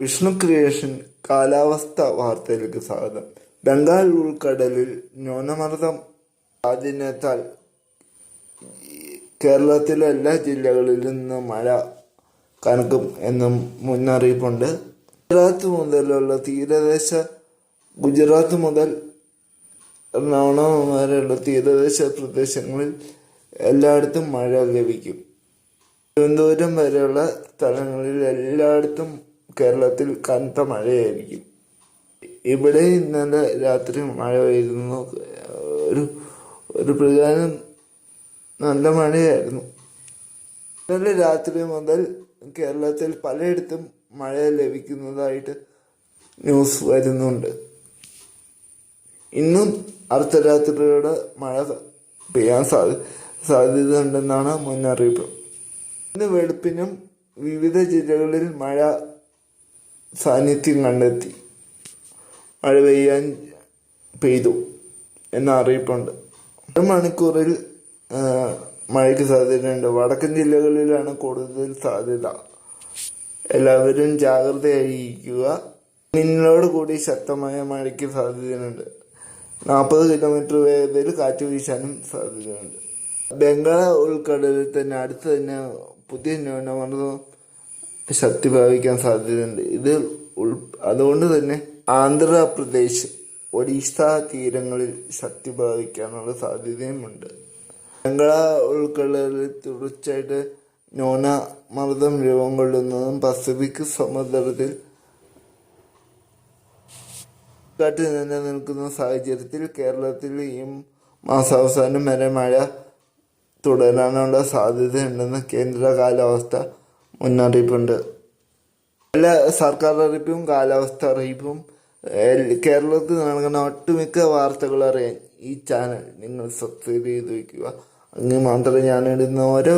Vishnu creation കാലാവസ്ഥ വാർത്തയിലേക്ക് സ്വാഗതം. ബംഗാൾ ഉൾക്കടലിൽ ന്യൂനമർദ്ദം ആദ്യത്താൽ കേരളത്തിലെ എല്ലാ ജില്ലകളിലും നിന്ന് മഴ കനക്കും എന്നും മുന്നറിയിപ്പുണ്ട്. ഗുജറാത്ത് മുതലുള്ള തീരദേശ ഗുജറാത്ത് മുതൽ എറണാകുളം വരെയുള്ള തീരദേശ പ്രദേശങ്ങളിൽ എല്ലായിടത്തും മഴ ലഭിക്കും. തിരുവനന്തപുരം വരെയുള്ള സ്ഥലങ്ങളിൽ എല്ലായിടത്തും കേരളത്തിൽ കനത്ത മഴയായിരിക്കും. ഇവിടെ ഇന്നലെ രാത്രി മഴ പെയ്തിരുന്നു. ഒരു ഒരു പ്രധാനം നല്ല മഴയായിരുന്നു. ഇന്നലെ രാത്രി മുതൽ കേരളത്തിൽ പലയിടത്തും മഴ ലഭിക്കുന്നതായിട്ട് ന്യൂസ് വരുന്നുണ്ട്. ഇന്നും അർദ്ധരാത്രിയോടെ മഴ പെയ്യാൻ സാധ്യ ഉണ്ടെന്നാണ് മുന്നറിയിപ്പ്. ഇന്ന് വെളുപ്പിനും വിവിധ ജില്ലകളിൽ മഴ സാന്നിധ്യം കണ്ടെത്തി. മഴ പെയ്യാൻ പെയ്തു എന്ന അറിയിപ്പുണ്ട്. ഒരു മണിക്കൂറിൽ മഴയ്ക്ക് സാധ്യതയുണ്ട്. വടക്കൻ ജില്ലകളിലാണ് കൂടുതൽ സാധ്യത. എല്ലാവരും ജാഗ്രതയായിരിക്കുക. മിന്നലോട് കൂടി ശക്തമായ മഴയ്ക്ക് സാധ്യതയുണ്ട്. നാൽപ്പത് കിലോമീറ്റർ വേഗതയിൽ കാറ്റ് വീശാനും സാധ്യതയുണ്ട്. ബംഗാൾ ഉൾക്കടലിൽ തന്നെ അടുത്ത് തന്നെ പുതിയ ന്യൂനമർദ്ദം ശക്തി പ്രാപിക്കാൻ സാധ്യതയുണ്ട്. ഇത് അതുകൊണ്ട് തന്നെ ആന്ധ്രാപ്രദേശ് ഒഡീഷ തീരങ്ങളിൽ ശക്തി പ്രാപിക്കാനുള്ള സാധ്യതയുമുണ്ട്. ബംഗള ഉൾക്കടലിൽ തുടർച്ചയായിട്ട് ന്യൂനമർദ്ദം രൂപം കൊള്ളുന്നതും പസഫിക് സമുദ്രത്തിൽ കാറ്റ് നിലനിൽക്കുന്ന സാഹചര്യത്തിൽ കേരളത്തിൽ ഈ മാസാവസാനം വരെ മഴ തുടരാനുള്ള സാധ്യതയുണ്ടെന്ന് കേന്ദ്ര കാലാവസ്ഥ മുന്നറിയിപ്പുണ്ട്. എല്ലാ സർക്കാർ അറിയിപ്പും കാലാവസ്ഥ അറിയിപ്പും കേരളത്തിൽ നടക്കുന്ന ഒട്ടുമിക്ക വാർത്തകൾ അറിയാൻ ഈ ചാനൽ നിങ്ങൾ സബ്സ്ക്രൈബ് ചെയ്ത് വയ്ക്കുക. അങ്ങനെ മാത്രമേ ഞാൻ ഇടുന്ന ഓരോ